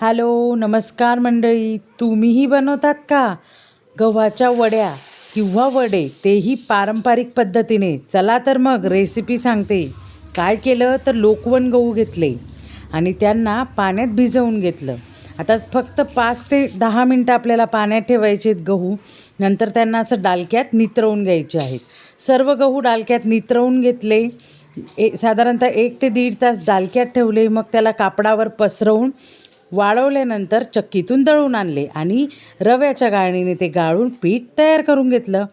Hello नमस्कार मंडळी. तुम्हीही बनवतात का? गव्हाच्या वड्या किंवा वडे तेही पारंपरिक पद्धतीने. चला तर मग रेसिपी सांगते. काय केलं तर लोकवन गहू घेतले आणि त्यांना पाण्यात भिजवून घेतलं. आता फक्त पाच ते दहा मिनटं आपल्याला पाण्यात ठेवायचे आहेत गहू. नंतर त्यांना असं डालक्यात नितरवून घ्यायचे आहेत. सर्व गहू डालक्यात नितरवून घेतले. ए साधारणतः एक ते दीड तास डालक्यात ठेवले. मग त्याला कापडावर पसरवून वाळवल्यानंतर चक्कीतून दळून आणले आणि रव्याच्या गाळणीने ते गाळून पीठ तयार करून घेतलं.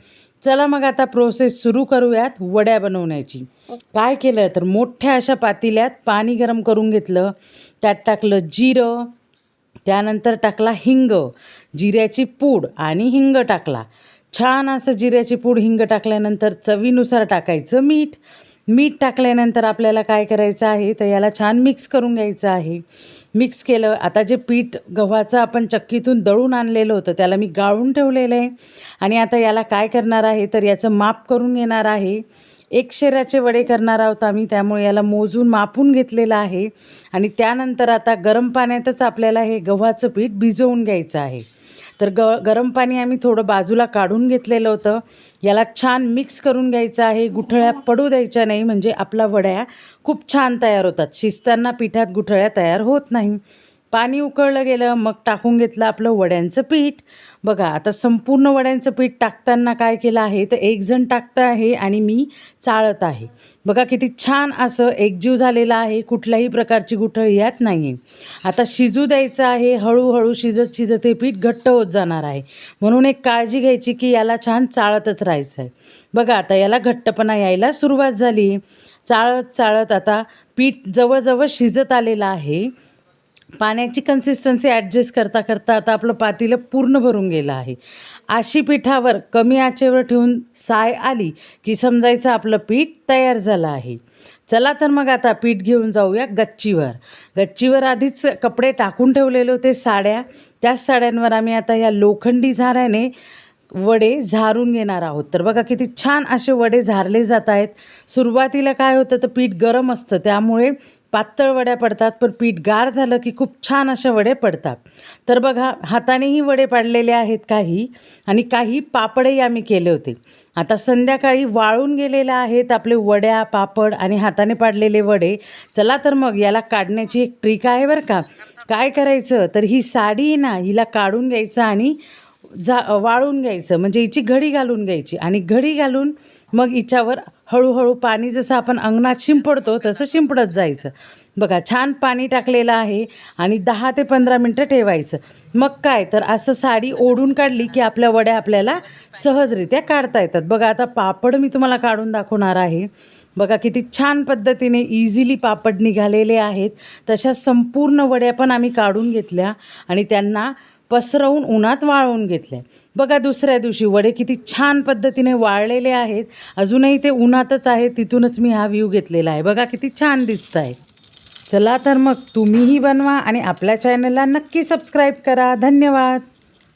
चला मग आता प्रोसेस सुरू करूयात वड्या बनवण्याची. काय केलं तर मोठ्या अशा पातेल्यात पाणी गरम करून घेतलं. त्यात टाकलं जिरं त्यानंतर टाकला हिंग जिऱ्याची पूड आणि हिंग टाकला. छान असं जिऱ्याची पूड हिंग टाकल्यानंतर चवीनुसार टाकायचं मीठ. मीठ टाकल्यानंतर आपल्याला काय करायचं आहे तर याला छान मिक्स करून घ्यायचं आहे. मिक्स केलं आता जे पीठ गव्हाचं आपण चक्कीतून दळून आणलेलं होतं त्याला मी गाळून ठेवलेलं आहे. आणि आता याला काय करणार आहे तर याचं माप करून घेणार आहे. एक शेराचे वडे करणार आहोत आम्ही त्यामुळे याला मोजून मापून घेतलेलं आहे. आणि त्यानंतर आता गरम पाण्यातच आपल्याला हे गव्हाचं पीठ भिजवून घ्यायचं आहे. तर ग गरम पाणी आम्ही थोडं बाजूला काढून घेतलेलं होतं. याला छान मिक्स करून घ्यायचं आहे. गुठळ्या पडू द्यायच्या नाही. म्हणजे आपला वड्या खूप छान तयार होतात. शिजताना पिठात गुठळ्या तयार होत नाही. पाणी उकळलं गेलं मग टाकून घेतलं आपलं वड्यांचं पीठ. बघा आता संपूर्ण वड्यांचं पीठ टाकताना काय केलं आहे? तर एक जण टाकतं आहे आणि मी चाळत आहे. बघा किती छान असं एकजीव झालेलं आहे. कुठल्याही प्रकारची गुठळी यात नाही आहे आता शिजू द्यायचं आहे. हळूहळू शिजत शिजत हे पीठ घट्ट होत जाणार आहे. म्हणून एक काळजी घ्यायची की याला छान चाळतच राहायचं आहे बघा आता याला घट्टपणा यायला सुरुवात झाली. चाळत चाळत आता पीठ जवळजवळ शिजत आलेलं आहे. पाण्याची कन्सिस्टन्सी ॲडजस्ट करता करता आता आपलं पातेलं पूर्ण भरून गेलं आहे. अशी पिठावर कमी आचेवर ठेवून साय आली की समजायचं आपलं पीठ तयार झालं आहे. चला तर मग आता पीठ घेऊन जाऊया गच्चीवर. गच्चीवर आधीच कपडे टाकून ठेवलेले होते साड्या. त्याच साड्यांवर आम्ही आता या लोखंडी झाऱ्याने वडे झारून घेणार आहोत. तर बघा किती छान असे वडे झारले जात आहेत. सुरुवातीला काय होतं तर पीठ गरम असतं. त्यामुळे पातळ वड्या पडतात पण पीठ गार झालं की खूप छान असे वडे पडतात. तर बघा हातानेही वडे पाडलेले आहेत काही आणि काही पापडही आम्ही केले होते. आता संध्याकाळी वाळून गेलेले आहेत आपले वड्या पापड आणि हाताने पाडलेले वडे. चला तर मग याला काढण्याची एक ट्रिक आहे बरं का. काय करायचं? तर ही साडी ना हिला काढून घ्यायचं आणि जा वाळून घ्यायचं म्हणजे हिची घडी घालून घ्यायची आणि घडी घालून मग हिच्यावर हळूहळू पाणी जसं आपण अंगणात शिंपडतो तसं शिंपडत जायचं. बघा छान पाणी टाकलेलं आहे आणि दहा ते पंधरा मिनटं ठेवायचं. मग काय तर असं साडी ओढून काढली की आपल्या वड्या आपल्याला सहजरित्या काढता येतात. बघा आता पापड मी तुम्हाला काढून दाखवणार आहे. बघा किती छान पद्धतीने इझिली पापड निघालेले आहेत. तशा संपूर्ण वड्या पण आम्ही काढून घेतल्या आणि त्यांना पसरवून उन्हात वाळवून घेतले बघा दुसऱ्या दिवशी वडे किती छान पद्धतीने वाळलेले आहेत. अजूनही ते उन्हातच आहेत तिथूनच मी हा व्ह्यू घेतलेला आहे. बघा किती छान दिसत आहे चला तर मग तुम्हीही बनवा आणि आपल्या चॅनलला नक्की सबस्क्राईब करा. धन्यवाद.